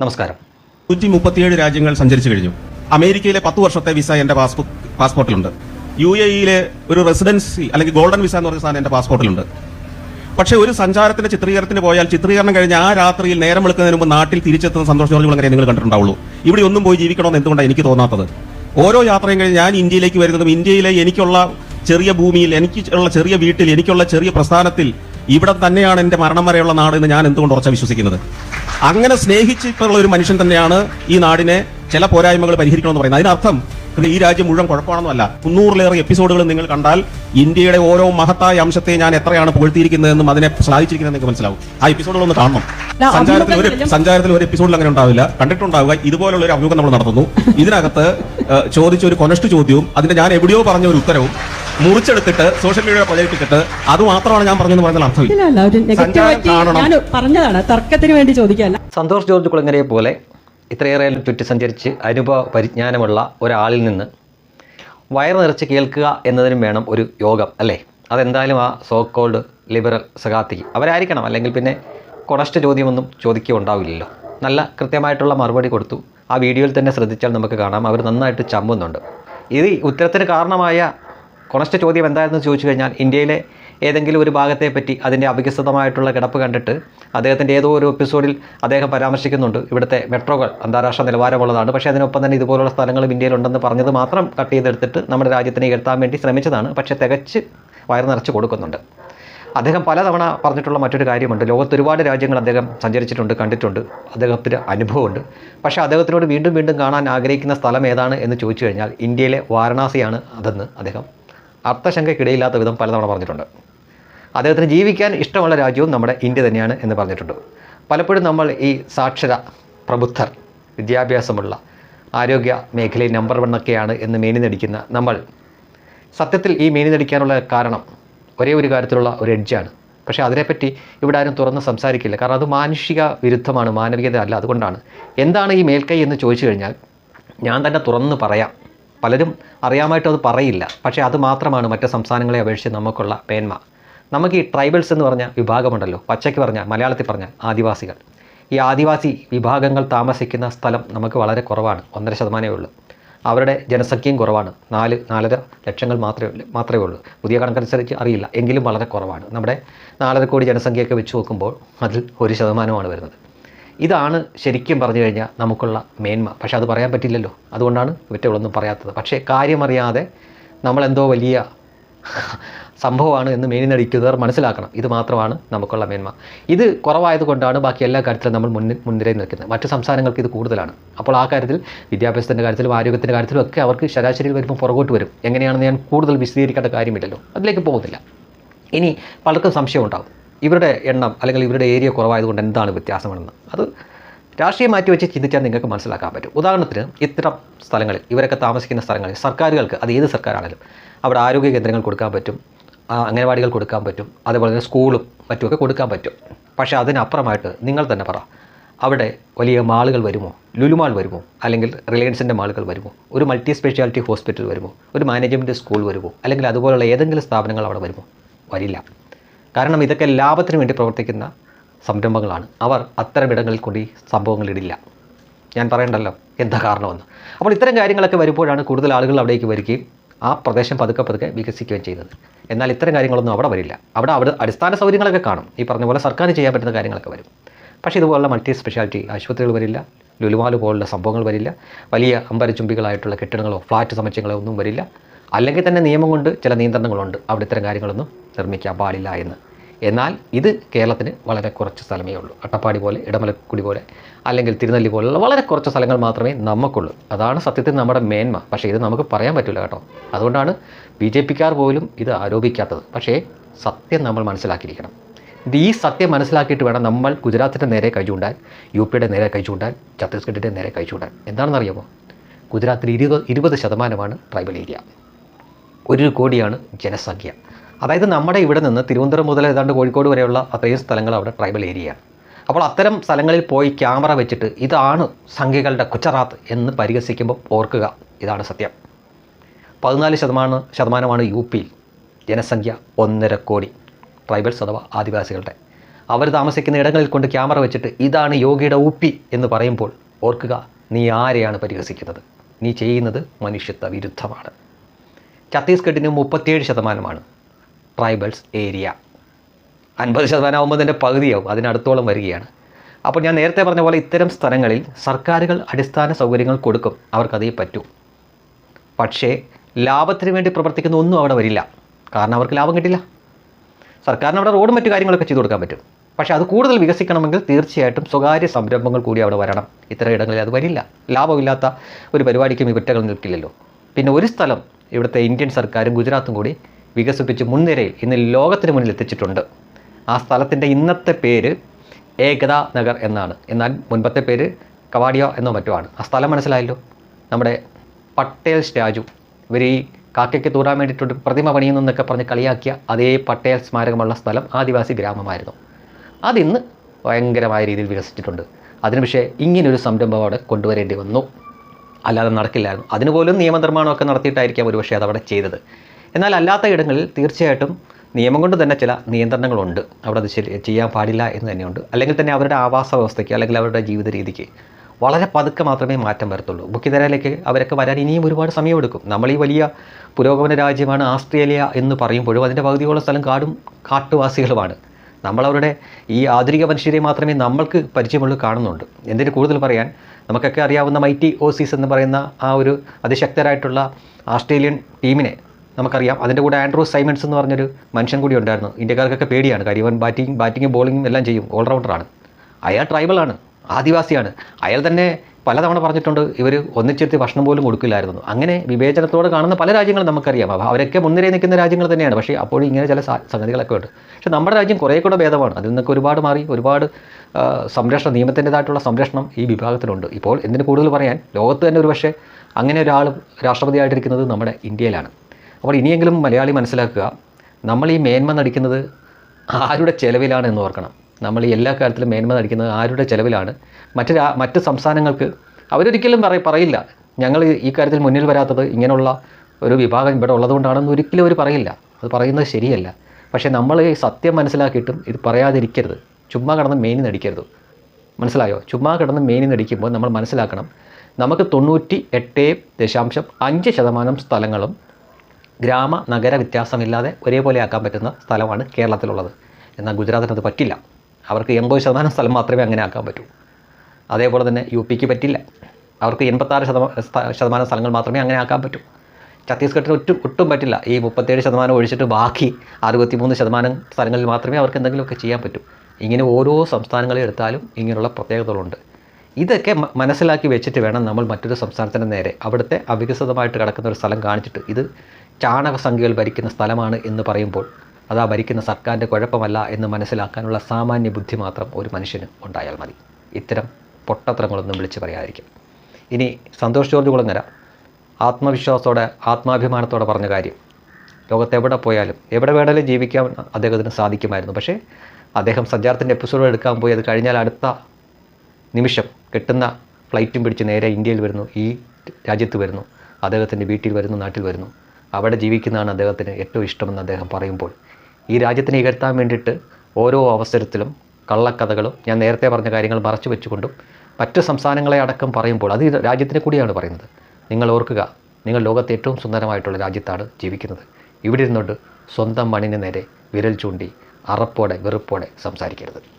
നമസ്കാരം. നൂറ്റി മുപ്പത്തിയേഴ് രാജ്യങ്ങൾ സഞ്ചരിച്ചു കഴിഞ്ഞു. അമേരിക്കയിലെ പത്ത് വർഷത്തെ വിസ എന്റെ പാസ്പോ- പാസ്പോർട്ടിലുണ്ട്. യു എ ഇയിലെ ഒരു റെസിഡൻസി അല്ലെങ്കിൽ ഗോൾഡൻ വിസ എന്ന് പറയുന്ന സാധനം എന്റെ പാസ്പോർട്ടിലുണ്ട്. പക്ഷേ ഒരു സഞ്ചാരത്തിന്റെ ചിത്രീകരണത്തിന് പോയാൽ ചിത്രീകരണം കഴിഞ്ഞ് ആ രാത്രിയിൽ നേരം വെളുക്കുന്നതിന് മുമ്പ് നാട്ടിൽ തിരിച്ചെത്തുന്ന സന്തോഷ് ജോർജ് കുളങ്ങരെ നിങ്ങൾ കണ്ടിട്ടുണ്ടാവുള്ളൂ. ഇവിടെ ഒന്നും പോയി ജീവിക്കണമെന്ന് എന്തുകൊണ്ടാണ് എനിക്ക് തോന്നാത്തത്? ഓരോ യാത്രയും കഴിഞ്ഞ് ഞാൻ ഇന്ത്യയിലേക്ക് വരുന്നതും ഇന്ത്യയിലെ എനിക്കുള്ള ചെറിയ ഭൂമിയിൽ എനിക്കുള്ള ചെറിയ വീട്ടിൽ എനിക്കുള്ള ചെറിയ പ്രസ്ഥാനത്തിൽ ഇവിടെ തന്നെയാണ് എന്റെ മരണം വരെയുള്ള നാട് എന്ന് ഞാൻ എന്തുകൊണ്ട് ഉറച്ച വിശ്വസിക്കുന്നത്? അങ്ങനെ സ്നേഹിച്ചിട്ടുള്ള ഒരു മനുഷ്യൻ തന്നെയാണ് ഈ നാടിനെ ചില പോരായ്മകൾ പരിഹരിക്കണമെന്ന് പറയുന്നത്. അതിനർത്ഥം ഈ രാജ്യം മുഴുവൻ കുഴപ്പമാണെന്നല്ല. മുന്നൂറിലേറെ എപ്പിസോഡുകൾ നിങ്ങൾ കണ്ടാൽ ഇന്ത്യയുടെ ഓരോ മഹത്തായ അംശത്തെ ഞാൻ എത്രയാണ് പുകഴ്ത്തിയിരിക്കുന്നതെന്നും അതിനെ സാധിച്ചിരിക്കുന്നത് നിങ്ങൾക്ക് മനസ്സിലാവും. ആ എപ്പിസോഡുകൾ ഒന്ന് കാണണം. സഞ്ചാരത്തിൽ ഒരു സഞ്ചാരത്തിൽ ഒരു എപ്പിസോഡിൽ അങ്ങനെ ഉണ്ടാവില്ല. കണ്ടിട്ടുണ്ടാവുക ഇതുപോലുള്ള ഒരു അഭിമുഖം നമ്മൾ നടത്തുന്നു. ഇതിനകത്ത് ചോദിച്ച ഒരു കൊനസ്റ്റ് ചോദ്യവും അതിന്റെ ഞാൻ എവിടെയോ പറഞ്ഞ ഒരു ഉത്തരവും മുറിച്ചെടുത്തിട്ട് സോഷ്യൽ മീഡിയ പ്രചരിപ്പിച്ചിട്ട് അത് മാത്രമാണ് ഞാൻ പറഞ്ഞെന്ന് പറഞ്ഞാൽ അർത്ഥമില്ല. ഇല്ല അല്ല നെഗറ്റിവിറ്റി ഞാൻ പറഞ്ഞതാണ്. തർക്കത്തിന് വേണ്ടി ചോദിക്കല്ല സന്തോഷ് ജോർജ് കുളങ്ങരയെ പോലെ ഇത്രയേറെ ചുറ്റി സഞ്ചരിച്ച് അനുഭവ പരിജ്ഞാനമുള്ള ഒരാളിൽ നിന്ന് വയർ നിറച്ച് കേൾക്കുക എന്നതിനും വേണം ഒരു യോഗം അല്ലേ? അതെന്തായാലും ആ സോ കോൾഡ് ലിബറൽ സഖാത്തി അവരായിരിക്കണം. അല്ലെങ്കിൽ പിന്നെ കൊണസ്റ്റ് ചോദ്യമൊന്നും ചോദിക്കുകയുണ്ടാവില്ലല്ലോ നല്ല കൃത്യമായിട്ടുള്ള മറുപടി കൊടുത്തു. ആ വീഡിയോയിൽ തന്നെ ശ്രദ്ധിച്ചാൽ നമുക്ക് കാണാം. അവർ നന്നായിട്ട് ചമ്മുന്നുണ്ട്. ഇത് ഉത്തരത്തിന് കാരണമായ കൊണസ്റ്റ് ചോദ്യം എന്തായിരുന്നു ചോദിച്ചു കഴിഞ്ഞാൽ ഇന്ത്യയിലെ ഏതെങ്കിലും ഒരു ഭാഗത്തെപ്പറ്റി അതിന്റെ അവികസിതമായിട്ടുള്ള കിടപ്പ് കണ്ടിട്ട് അദ്ദേഹത്തിന്റെ ഏതോ ഒരു എപ്പിസോഡിൽ അദ്ദേഹം പരാമർശിക്കുന്നുണ്ട്. ഇവിടുത്തെ മെട്രോകൾ അന്താരാഷ്ട്ര നിലവാരമുള്ളതാണ്. പക്ഷേ അതിനൊപ്പം തന്നെ ഇതുപോലുള്ള സ്ഥലങ്ങളും ഇന്ത്യയിലുണ്ടെന്ന് പറഞ്ഞത് മാത്രം കട്ട് ചെയ്തെടുത്തിട്ട് നമ്മുടെ രാജ്യത്തിനെ ഉയർത്താൻ വേണ്ടി ശ്രമിച്ചതാണ്. പക്ഷേ തികച്ച് വയറ് നിറച്ച് കൊടുക്കുന്നുണ്ട്. അദ്ദേഹം പലതവണ പറഞ്ഞിട്ടുള്ള മറ്റൊരു കാര്യമുണ്ട്. ലോകത്ത് ഒരുപാട് രാജ്യങ്ങൾ അദ്ദേഹം സഞ്ചരിച്ചിട്ടുണ്ട് കണ്ടിട്ടുണ്ട്. അദ്ദേഹത്തിന് അനുഭവമുണ്ട്. പക്ഷേ അദ്ദേഹത്തിനോട് വീണ്ടും വീണ്ടും കാണാൻ ആഗ്രഹിക്കുന്ന സ്ഥലം ഏതാണ് എന്ന് ചോദിച്ചു കഴിഞ്ഞാൽ ഇന്ത്യയിലെ വാരണാസിയാണ് അതെന്ന് അദ്ദേഹം അർത്ഥശങ്കയ്ക്കിടയില്ലാത്ത വിധം പലതവണ പറഞ്ഞിട്ടുണ്ട്. അദ്ദേഹത്തിന് ജീവിക്കാൻ ഇഷ്ടമുള്ള രാജ്യവും നമ്മുടെ ഇന്ത്യ തന്നെയാണ് എന്ന് പറഞ്ഞിട്ടുണ്ട്. പലപ്പോഴും നമ്മൾ ഈ സാക്ഷര പ്രബുദ്ധർ വിദ്യാഭ്യാസമുള്ള ആരോഗ്യ മേഖലയിൽ നമ്പർ വണ്ണൊക്കെയാണ് എന്ന് മേനി നടിക്കുന്ന നമ്മൾ. സത്യത്തിൽ ഈ മേനി നടിക്കാനുള്ള കാരണം ഒരേ ഒരു കാര്യത്തിലുള്ള ഒരു എഡ്ജാണ് പക്ഷേ അതിനെപ്പറ്റി ഇവിടെ ആരും തുറന്ന് സംസാരിക്കില്ല. കാരണം അത് മാനുഷിക വിരുദ്ധമാണ് മാനവികത അല്ല. അതുകൊണ്ടാണ്. എന്താണ് ഈ മേൽക്കൈ എന്ന് ചോദിച്ചു കഴിഞ്ഞാൽ ഞാൻ തന്നെ തുറന്ന് പറയാം. പലരും അറിയാമായിട്ട് അത് പറയില്ല. പക്ഷേ അത് മാത്രമാണ് മറ്റ് സംസ്ഥാനങ്ങളെ അപേക്ഷിച്ച് നമുക്കുള്ള പേന്മ. നമുക്ക് ഈ ട്രൈബൽസ് എന്ന് പറഞ്ഞ വിഭാഗമുണ്ടല്ലോ. പച്ചയ്ക്ക് പറഞ്ഞാൽ മലയാളത്തിൽ പറഞ്ഞാൽ ആദിവാസികൾ. ഈ ആദിവാസി വിഭാഗങ്ങൾ താമസിക്കുന്ന സ്ഥലം നമുക്ക് വളരെ കുറവാണ്. ഒന്നര ശതമാനമേ ഉള്ളൂ. അവരുടെ ജനസംഖ്യയും കുറവാണ്. നാല് നാലര ലക്ഷങ്ങൾ മാത്രമേ മാത്രമേ ഉള്ളൂ. പുതിയ കണക്കനുസരിച്ച് അറിയില്ല. എങ്കിലും വളരെ കുറവാണ്. നമ്മുടെ നാലര കോടി ജനസംഖ്യയൊക്കെ വെച്ച് നോക്കുമ്പോൾ അതിൽ ഒരു ശതമാനമാണ് വരുന്നത്. ഇതാണ് ശരിക്കും പറഞ്ഞു കഴിഞ്ഞാൽ നമുക്കുള്ള മേന്മ. പക്ഷേ അത് പറയാൻ പറ്റില്ലല്ലോ. അതുകൊണ്ടാണ് ഇവറ്റകളൊന്നും പറയാത്തത്. പക്ഷേ കാര്യമറിയാതെ നമ്മളെന്തോ വലിയ സംഭവമാണ് എന്ന് മേനി നടിക്കുന്നവർ മനസ്സിലാക്കണം. ഇത് മാത്രമാണ് നമുക്കുള്ള മേന്മ. ഇത് കുറവായതുകൊണ്ടാണ് ബാക്കി എല്ലാ കാര്യത്തിലും നമ്മൾ മുന്നിൽ മുൻനിരയിൽ നിൽക്കുന്നത്. മറ്റ് സംസ്ഥാനങ്ങൾക്ക് ഇത് കൂടുതലാണ്. അപ്പോൾ ആ കാര്യത്തിൽ വിദ്യാഭ്യാസത്തിന്റെ കാര്യത്തിലും ആരോഗ്യത്തിന്റെ കാര്യത്തിലും ഒക്കെ അവർക്ക് ശരാശരിയിൽ വരുമ്പോൾ പുറകോട്ട് വരും. എങ്ങനെയാണെന്ന് ഞാൻ കൂടുതൽ വിശദീകരിക്കേണ്ട കാര്യമില്ലല്ലോ. അതിലേക്ക് പോകുന്നില്ല. ഇനി പലർക്കും സംശയം ഉണ്ടാകും ഇവരുടെ എണ്ണം അല്ലെങ്കിൽ ഇവരുടെ ഏരിയ കുറവായതുകൊണ്ട് എന്താണ് വ്യത്യാസമെന്ന്? അത് രാഷ്ട്രീയം മാറ്റി വെച്ച് ചിന്തിച്ചാൽ നിങ്ങൾക്ക് മനസ്സിലാക്കാൻ പറ്റും. ഉദാഹരണത്തിന് ഇത്തരം സ്ഥലങ്ങളിൽ ഇവരൊക്കെ താമസിക്കുന്ന സ്ഥലങ്ങളിൽ സർക്കാരുകൾക്ക് അത് ഏത് സർക്കാരാണെങ്കിലും അവിടെ ആരോഗ്യ കേന്ദ്രങ്ങൾ കൊടുക്കാൻ പറ്റും അംഗനവാടികൾ കൊടുക്കാൻ പറ്റും അതുപോലെ തന്നെ സ്കൂളും മറ്റുമൊക്കെ കൊടുക്കാൻ പറ്റും. പക്ഷേ അതിനപ്പുറമായിട്ട് നിങ്ങൾ തന്നെ പറ അവിടെ വലിയ മാളുകൾ വരുമോ? ലുലുമാൾ വരുമോ? അല്ലെങ്കിൽ റിലയൻസിന്റെ മാളുകൾ വരുമോ? ഒരു മൾട്ടി സ്പെഷ്യാലിറ്റി ഹോസ്പിറ്റൽ വരുമോ? ഒരു മാനേജ്മെന്റ് സ്കൂൾ വരുമോ? അല്ലെങ്കിൽ അതുപോലുള്ള ഏതെങ്കിലും സ്ഥാപനങ്ങൾ അവിടെ വരുമോ? വരില്ല. കാരണം ഇതൊക്കെ ലാഭത്തിന് വേണ്ടി പ്രവർത്തിക്കുന്ന സംരംഭങ്ങളാണ്. അവർ അത്തരമിടങ്ങളിൽ കൂടി ഇടില്ല. ഞാൻ പറയണ്ടല്ലോ എന്താ കാരണമെന്ന്. അപ്പോൾ ഇത്തരം കാര്യങ്ങളൊക്കെ വരുമ്പോഴാണ് കൂടുതൽ ആളുകൾ അവിടേക്ക് വരികയും ആ പ്രദേശം പതുക്കെ പതുക്കെ വികസിക്കുകയും ചെയ്യുന്നത്. എന്നാൽ ഇത്തരം കാര്യങ്ങളൊന്നും അവിടെ വരില്ല. അവിടെ അവിടെ അടിസ്ഥാന സൗകര്യങ്ങളൊക്കെ കാണും. ഈ പറഞ്ഞ പോലെ സർക്കാർ ചെയ്യാൻ പറ്റുന്ന കാര്യങ്ങളൊക്കെ വരും. പക്ഷേ ഇതുപോലുള്ള മൾട്ടി സ്പെഷ്യാലിറ്റി ആശുപത്രികൾ വരില്ല ലുലുമാൽ പോലുള്ള സംഭവങ്ങൾ വരില്ല വലിയ അമ്പരചുംബികളായിട്ടുള്ള കെട്ടിടങ്ങളോ ഫ്ലാറ്റ് സമുച്ചയങ്ങളോ ഒന്നും വരില്ല. അല്ലെങ്കിൽ തന്നെ നിയമം കൊണ്ട് ചില നിയന്ത്രണങ്ങളുണ്ട്. അവിടെ ഇത്തരം കാര്യങ്ങളൊന്നും നിർമ്മിക്കാൻ പാടില്ല എന്ന്. എന്നാൽ ഇത് കേരളത്തിന് വളരെ കുറച്ച് സ്ഥലമേ ഉള്ളൂ. അട്ടപ്പാടി പോലെ ഇടമലക്കുടി പോലെ അല്ലെങ്കിൽ തിരുനെല്ലി പോലുള്ള വളരെ കുറച്ച് സ്ഥലങ്ങൾ മാത്രമേ നമുക്കുള്ളൂ. അതാണ് സത്യത്തിൽ നമ്മുടെ മേന്മ. പക്ഷേ ഇത് നമുക്ക് പറയാൻ പറ്റില്ല കേട്ടോ. അതുകൊണ്ടാണ് ബി ജെ പിക്കാർ പോലും ഇത് ആരോപിക്കാത്തത്. പക്ഷേ സത്യം നമ്മൾ മനസ്സിലാക്കിയിരിക്കണം. ഈ സത്യം മനസ്സിലാക്കിയിട്ട് വേണം നമ്മൾ ഗുജറാത്തിന്റെ നേരെ കൈ ചൂണ്ടാൻ യു പിയുടെ നേരെ കൈ ചൂണ്ടാൻ ഛത്തീസ്ഗഡിന്റെ നേരെ കൈ ചൂണ്ടാൻ. എന്താണെന്നറിയാമോ? ഗുജറാത്തിൽ ഇരുപത് ഇരുപത് ശതമാനമാണ് ട്രൈബൽ ഏരിയ. ഒരു കോടിയാണ് ജനസംഖ്യ. അതായത് നമ്മുടെ ഇവിടെ നിന്ന് തിരുവനന്തപുരം മുതൽ ഏതാണ്ട് കോഴിക്കോട് വരെയുള്ള അത്രയും സ്ഥലങ്ങൾ അവിടെ ട്രൈബൽ ഏരിയ അപ്പോൾ അത്തരം സ്ഥലങ്ങളിൽ പോയി ക്യാമറ വെച്ചിട്ട് ഇതാണ് സംഖ്യകളുടെ കുച്ചറാത്ത് എന്ന് പരിഹസിക്കുമ്പോൾ ഓർക്കുക. ഇതാണ് സത്യം. പതിനാല് ശതമാനം ശതമാനമാണ് യു പിയിൽ ജനസംഖ്യ ഒന്നര കോടി ട്രൈബൽസ് അഥവാ ആദിവാസികളുടെ. അവർ താമസിക്കുന്ന ഇടങ്ങളിൽ കൊണ്ട് ക്യാമറ വെച്ചിട്ട് ഇതാണ് യോഗിയുടെ ഊപ്പി എന്ന് പറയുമ്പോൾ ഓർക്കുക നീ ആരെയാണ് പരിഹസിക്കുന്നത്? നീ ചെയ്യുന്നത് മനുഷ്യത്വ വിരുദ്ധമാണ്. ഛത്തീസ്ഗഡിന് മുപ്പത്തിയേഴ് ശതമാനമാണ് ട്രൈബൽസ് ഏരിയ. അൻപത് ശതമാനം ആകുമ്പോൾ അതിന്റെ പകുതിയാവും. അതിനടുത്തോളം വരികയാണ്. അപ്പോൾ ഞാൻ നേരത്തെ പറഞ്ഞ പോലെ ഇത്തരം സ്ഥലങ്ങളിൽ സർക്കാരുകൾ അടിസ്ഥാന സൗകര്യങ്ങൾ കൊടുക്കും. അവർക്കതേ പറ്റൂ. പക്ഷേ ലാഭത്തിന് വേണ്ടി പ്രവർത്തിക്കുന്ന ഒന്നും അവിടെ വരില്ല. കാരണം അവർക്ക് ലാഭം കിട്ടില്ല. സർക്കാരിന് അവിടെ റോഡും മറ്റു കാര്യങ്ങളൊക്കെ ചെയ്തു കൊടുക്കാൻ പറ്റും. പക്ഷേ അത് കൂടുതൽ വികസിക്കണമെങ്കിൽ തീർച്ചയായിട്ടും സ്വകാര്യ സംരംഭങ്ങൾ കൂടി അവിടെ വരണം. ഇത്തരം ഇടങ്ങളിൽ അത് വരില്ല. ലാഭമില്ലാത്ത ഒരു പരിപാടിക്കും ഇവറ്റകൾ നിൽക്കില്ലല്ലോ. പിന്നെ ഒരു സ്ഥലം ഇവിടുത്തെ ഇന്ത്യൻ സർക്കാരും ഗുജറാത്തും കൂടി വികസിപ്പിച്ച് മുൻനിരയിൽ ഇന്ന് ലോകത്തിന് മുന്നിൽ എത്തിച്ചിട്ടുണ്ട്. ആ സ്ഥലത്തിന്റെ ഇന്നത്തെ പേര് ഏകതാ നഗർ എന്നാണ്. എന്നാൽ മുൻപത്തെ പേര് കവാഡിയ എന്നോ മറ്റോ ആണ്. ആ സ്ഥലം മനസ്സിലായല്ലോ? നമ്മുടെ പട്ടേൽ സ്റ്റാജു ഇവർ ഈ കാക്കയ്ക്ക് തൂറാൻ വേണ്ടിയിട്ടൊരു പ്രതിമ പണിയെന്നൊക്കെ പറഞ്ഞ് കളിയാക്കിയ അതേ പട്ടേൽ സ്മാരകമുള്ള സ്ഥലം ആദിവാസി ഗ്രാമമായിരുന്നു. അതിന്ന് ഭയങ്കരമായ രീതിയിൽ വികസിച്ചിട്ടുണ്ട്. അതിന് പക്ഷേ ഇങ്ങനൊരു സംരംഭം അവിടെ കൊണ്ടുവരേണ്ടി വന്നു. അല്ലാതെ നടക്കില്ലായിരുന്നു. അതിനുപോലും നിയമനിർമ്മാണമൊക്കെ നടത്തിയിട്ടായിരിക്കാം ഒരുപക്ഷെ അതവിടെ ചെയ്തത്. എന്നാൽ അല്ലാത്ത ഇടങ്ങളിൽ തീർച്ചയായിട്ടും നിയമം കൊണ്ട് തന്നെ ചില നിയന്ത്രണങ്ങളുണ്ട്. അവിടെ അത് ശരി ചെയ്യാൻ പാടില്ല എന്ന് തന്നെയുണ്ട്. അല്ലെങ്കിൽ തന്നെ അവരുടെ ആവാസ വ്യവസ്ഥയ്ക്ക് അല്ലെങ്കിൽ അവരുടെ ജീവിത രീതിക്ക് വളരെ പതുക്കെ മാത്രമേ മാറ്റം വരത്തുള്ളൂ. മുഖ്യധാരയിലേക്ക് അവരൊക്കെ വരാൻ ഇനിയും ഒരുപാട് സമയമെടുക്കും. നമ്മൾ ഈ വലിയ പുരോഗമന രാജ്യമാണ് ആസ്ട്രേലിയ എന്ന് പറയുമ്പോഴും അതിന്റെ പകുതിയോളം സ്ഥലം കാടും കാട്ടുവാസികളുമാണ്. നമ്മളവരുടെ ഈ ആധുനിക മനുഷ്യരെ മാത്രമേ നമ്മൾക്ക് പരിചയമുള്ളൂ കാണുന്നുണ്ട്. എന്തിന് കൂടുതൽ പറയാൻ നമുക്കൊക്കെ അറിയാവുന്ന മൈറ്റി ഓസീസ് എന്ന് പറയുന്ന ആ ഒരു അതിശക്തരായിട്ടുള്ള ആസ്ട്രേലിയൻ ടീമിനെ നമുക്കറിയാം. അതിന്റെ കൂടെ ആൻഡ്രൂ സൈമൺസ് എന്ന് പറഞ്ഞൊരു മനുഷ്യൻ കൂടി ഉണ്ടായിരുന്നു. ഇന്ത്യക്കാർക്കൊക്കെ പേടിയാണ്. കാര്യം ഇവൻ ബാറ്റിംഗ് ബാറ്റിങ്ങും ബോളിങ്ങും എല്ലാം ചെയ്യും. ഓൾറൗണ്ടറാണ്. അയാൾ ട്രൈബലാണ്. ആദിവാസിയാണ്. അയാൾ തന്നെ പലതവണ പറഞ്ഞിട്ടുണ്ട് ഇവർ ഒന്നിച്ചിരുത്തി ഭക്ഷണം പോലും കൊടുക്കില്ലായിരുന്നു. അങ്ങനെ വിവേചനത്തോടെ കാണുന്ന പല രാജ്യങ്ങളും നമുക്കറിയാം. അവരൊക്കെ മുൻനിരയിൽ നിൽക്കുന്ന രാജ്യങ്ങൾ തന്നെയാണ്. പക്ഷേ അപ്പോഴും ഇങ്ങനെ ചില സംഗതികളൊക്കെ ഉണ്ട്. പക്ഷേ നമ്മുടെ രാജ്യം കുറേ കൂടെ ഭേദമാണ്. അതിൽ നിന്നൊക്കെ ഒരുപാട് മാറി ഒരുപാട് സംരക്ഷണം നിയമത്തിന്റെതായിട്ടുള്ള സംരക്ഷണം ഈ വിഭാഗത്തിലുണ്ട്. ഇപ്പോൾ എന്തിന് കൂടുതൽ പറയാൻ? ലോകത്ത് തന്നെ ഒരു പക്ഷേ അങ്ങനെ ഒരാൾ രാഷ്ട്രപതിയായിട്ടിരിക്കുന്നത് നമ്മുടെ ഇന്ത്യയിലാണ്. അപ്പോൾ ഇനിയെങ്കിലും മലയാളി മനസ്സിലാക്കുക നമ്മൾ ഈ മേന്മ നടിക്കുന്നത് ആരുടെ ചെലവിലാണ് എന്ന് ഓർക്കണം. നമ്മൾ ഈ എല്ലാ കാര്യത്തിലും മേന്മ നടിക്കുന്നത് ആരുടെ ചെലവിലാണ്? മറ്റ് മറ്റ് സംസ്ഥാനങ്ങൾക്ക് അവരൊരിക്കലും പറ പറയില്ല. ഞങ്ങൾ ഈ കാര്യത്തിൽ മുന്നിൽ വരാത്തത് ഇങ്ങനെയുള്ള ഒരു വിഭാഗം ഇവിടെ ഉള്ളതുകൊണ്ടാണെന്ന് ഒരിക്കലും അവർ പറയില്ല. അത് പറയുന്നത് ശരിയല്ല. പക്ഷേ നമ്മൾ ഈ സത്യം മനസ്സിലാക്കിയിട്ടും ഇത് പറയാതിരിക്കരുത്. ചുമ്മാ കിടന്ന് മേനി നടിക്കരുത്. മനസ്സിലായോ? ചുമ്മാ കിടന്ന് മേനി നടിക്കുമ്പോൾ നമ്മൾ മനസ്സിലാക്കണം നമുക്ക് തൊണ്ണൂറ്റി എട്ട് ദശാംശം അഞ്ച് ശതമാനം സ്ഥലങ്ങളും ഗ്രാമ നഗര വ്യത്യാസമില്ലാതെ ഒരേപോലെ ആക്കാൻ പറ്റുന്ന സ്ഥലമാണ് കേരളത്തിലുള്ളത്. എന്നാൽ ഗുജറാത്തിന് അത് പറ്റില്ല. അവർക്ക് എൺപത് ശതമാനം സ്ഥലം മാത്രമേ അങ്ങനെ ആക്കാൻ പറ്റൂ. അതേപോലെ തന്നെ യു പിക്ക് പറ്റില്ല. അവർക്ക് എൺപത്താറ് ശതമാനം ശതമാനം സ്ഥലങ്ങൾ മാത്രമേ അങ്ങനെ ആക്കാൻ പറ്റൂ. ഛത്തീസ്ഗഡിന് ഒട്ടും ഒട്ടും പറ്റില്ല. ഈ മുപ്പത്തേഴ് ശതമാനം ഒഴിച്ചിട്ട് ബാക്കി അറുപത്തിമൂന്ന് ശതമാനം സ്ഥലങ്ങളിൽ മാത്രമേ അവർക്ക് എന്തെങ്കിലുമൊക്കെ ചെയ്യാൻ പറ്റൂ. ഇങ്ങനെ ഓരോ സംസ്ഥാനങ്ങളെ എടുത്താലും ഇങ്ങനെയുള്ള പ്രത്യേകതകളുണ്ട്. ഇതൊക്കെ മനസ്സിലാക്കി വെച്ചിട്ട് വേണം നമ്മൾ മറ്റൊരു സംസ്ഥാനത്തിന്റെ നേരെ അവിടുത്തെ അവികസിതമായിട്ട് കിടക്കുന്ന ഒരു സ്ഥലം കാണിച്ചിട്ട് ഇത് ചാണക സംഖ്യകൾ ഭരിക്കുന്ന സ്ഥലമാണ് എന്ന് പറയുമ്പോൾ അതാ ഭരിക്കുന്ന സർക്കാരിന്റെ കുഴപ്പമല്ല എന്ന് മനസ്സിലാക്കാനുള്ള സാമാന്യ ബുദ്ധി മാത്രം ഒരു മനുഷ്യന് ഉണ്ടായാൽ മതി. ഇത്തരം പൊട്ടത്തരങ്ങളൊന്നും വിളിച്ച് പറയാതിരിക്കും. ഇനി സന്തോഷ് ജോർജ് കുളങ്ങര ആത്മവിശ്വാസത്തോടെ ആത്മാഭിമാനത്തോടെ പറഞ്ഞ കാര്യം. ലോകത്തെവിടെ പോയാലും എവിടെ വേണമെങ്കിലും ജീവിക്കാൻ അദ്ദേഹത്തിന് സാധിക്കുമായിരുന്നു. പക്ഷേ അദ്ദേഹം സഞ്ചാരത്തിന്റെ എപ്പിസോഡ് എടുക്കാൻ പോയി. അത് കഴിഞ്ഞാൽ അടുത്ത നിമിഷം കിട്ടുന്ന ഫ്ലൈറ്റും പിടിച്ച് നേരെ ഇന്ത്യയിൽ വരുന്നു. ഈ രാജ്യത്ത് വരുന്നു. അദ്ദേഹത്തിന്റെ വീട്ടിൽ വരുന്നു നാട്ടിൽ വരുന്നു. അവിടെ ജീവിക്കുന്നതാണ് അദ്ദേഹത്തിന് ഏറ്റവും ഇഷ്ടമെന്ന് അദ്ദേഹം പറയുമ്പോൾ. ഈ രാജ്യത്തിനെ ഇകഴ്ത്താൻ വേണ്ടിയിട്ട് ഓരോ അവസരത്തിലും കള്ളക്കഥകളും ഞാൻ നേരത്തെ പറഞ്ഞ കാര്യങ്ങൾ മറച്ചു വെച്ചുകൊണ്ടും മറ്റ് സംസ്ഥാനങ്ങളെ അടക്കം പറയുമ്പോൾ അത് രാജ്യത്തിനെ കൂടിയാണ് പറയുന്നത്. നിങ്ങൾ ഓർക്കുക നിങ്ങൾ ലോകത്തെ ഏറ്റവും സുന്ദരമായിട്ടുള്ള രാജ്യത്താണ് ജീവിക്കുന്നത്. ഇവിടെ ഇരുന്നുകൊണ്ട് സ്വന്തം മണ്ണിന് നേരെ വിരൽ ചൂണ്ടി അറപ്പോടെ വെറുപ്പോടെ സംസാരിക്കരുത്.